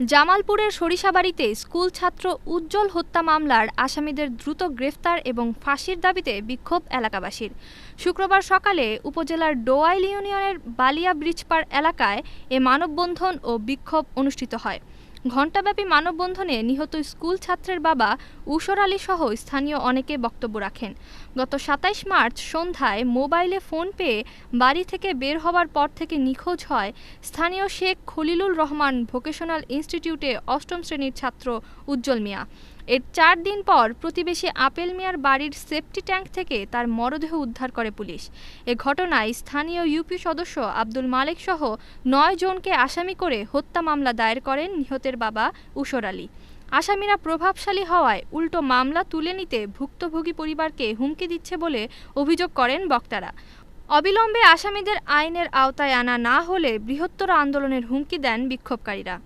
জামালপুরের সরিষাবাড়িতে স্কুল ছাত্র উজ্জ্বল হত্যা মামলার আসামিদের দ্রুত গ্রেফতার এবং ফাঁসির দাবিতে বিক্ষোভ এলাকাবাসীর। শুক্রবার সকালে উপজেলার ডোয়াইল ইউনিয়নের বালিয়া ব্রিজপাড় এলাকায় এ মানববন্ধন ও বিক্ষোভ অনুষ্ঠিত হয়। ঘণ্টাব্যাপী মানববন্ধনে নিহত স্কুল ছাত্রের বাবা উশর আলী সহ স্থানীয় অনেকে বক্তব্য রাখেন। গত সাতাইশ মার্চ সন্ধ্যায় মোবাইলে ফোন পেয়ে বাড়ি থেকে বের হবার পর থেকে নিখোঁজ হয় স্থানীয় শেখ খলিলুর রহমান ভোকেশনাল ইনস্টিটিউটে অষ্টম শ্রেণির ছাত্র উজ্জ্বল মিয়া। এর চার দিন পর প্রতিবেশী আপেল মিয়ার বাড়ির সেফটি ট্যাঙ্ক থেকে তার মরদেহ উদ্ধার করে পুলিশ। এ ঘটনায় স্থানীয় ইউপি সদস্য আব্দুল মালেক সহ নয় জনকে আসামি করে হত্যা মামলা দায়ের করেন নিহতের বাবা উশর আলী। আসামিরা প্রভাবশালী হওয়ায় উল্টো মামলা তুলে নিতে ভুক্তভোগী পরিবারকে হুমকি দিচ্ছে বলে অভিযোগ করেন বক্তারা। অবিলম্বে আসামিদের আইনের আওতায় আনা না হলে বৃহত্তর আন্দোলনের হুমকি দেন বিক্ষোভকারীরা।